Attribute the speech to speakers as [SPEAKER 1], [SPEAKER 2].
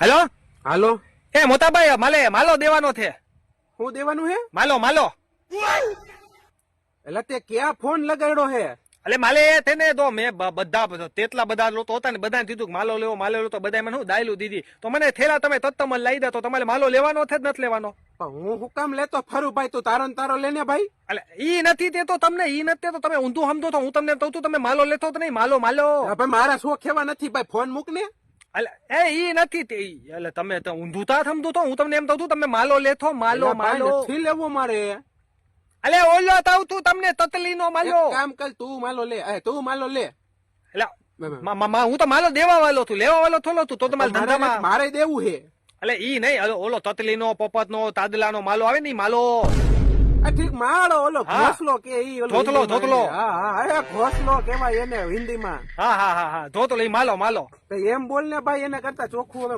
[SPEAKER 1] Hello?
[SPEAKER 2] હાલો.
[SPEAKER 1] એ મોતાભાઈ માલે માલો દેવાનો છે.
[SPEAKER 2] હું દેવાનું હે?
[SPEAKER 1] માલો માલો.
[SPEAKER 2] એટલે તે ક્યાં ફોન લગાડ્યો હે?
[SPEAKER 1] એટલે માલે એ છે ને તો મેં બધા તેટલા બધા લોકો હતા ને બધાને કીધું કે માલો લેવો માલો લેવો તો બધા મને હું દાયલું દીધી. તો મને થેલા તમે તત્તમ લઈ દે તો તમારે માલો લેવાનો છે જ નથી લેવાનો?
[SPEAKER 2] પણ હું હુકમ લેતો ફરું ભાઈ તું તારો ને તારો લેને ભાઈ.
[SPEAKER 1] એટલે ઈ નથી તે તો તમને ઈ નથી તો તમે ઊંધું સમજો તો હું તમને કહું છું તમે માલો લેતો તો નહીં માલો માલો.
[SPEAKER 2] ભાઈ મારા શોખ એવા નથી ભાઈ ફોન મૂક ને.
[SPEAKER 1] એ ઈ નથી તે એટલે તમે તો ઊંધું તા સમજો તો હું તમને એમ કહું છું તમે માલો લેથો માલો માલો.
[SPEAKER 2] નથી લેવો મારે.
[SPEAKER 1] અલે ઓલો તાવ તું તમને તતલીનો માલો.
[SPEAKER 2] એક કામ કર તું માલો લે. એ તું માલો લે.
[SPEAKER 1] એટલે હું તો માલો દેવા વાલો છું લેવા વાલો થોલો છું તો તમારે
[SPEAKER 2] મારે
[SPEAKER 1] ધંધામાં
[SPEAKER 2] મારે દેવું હે.
[SPEAKER 1] એટલે ઈ નહીં ઓલો- ઓલો તતલી નો પોપટ નો તાદલા નો માલો આવે ને માલો.
[SPEAKER 2] ઠીક માળો ઓલો. ઘોસલો કે ઈ ઓલો
[SPEAKER 1] ધોતલો, ધોતલો.
[SPEAKER 2] હા હા એ ઘોસલો કેવાય એને હિન્દીમાં
[SPEAKER 1] હા હા હા હા ધોતલો તો માલો માલો
[SPEAKER 2] એમ બોલ ને ભાઈ એને કરતા ચોખ્ખું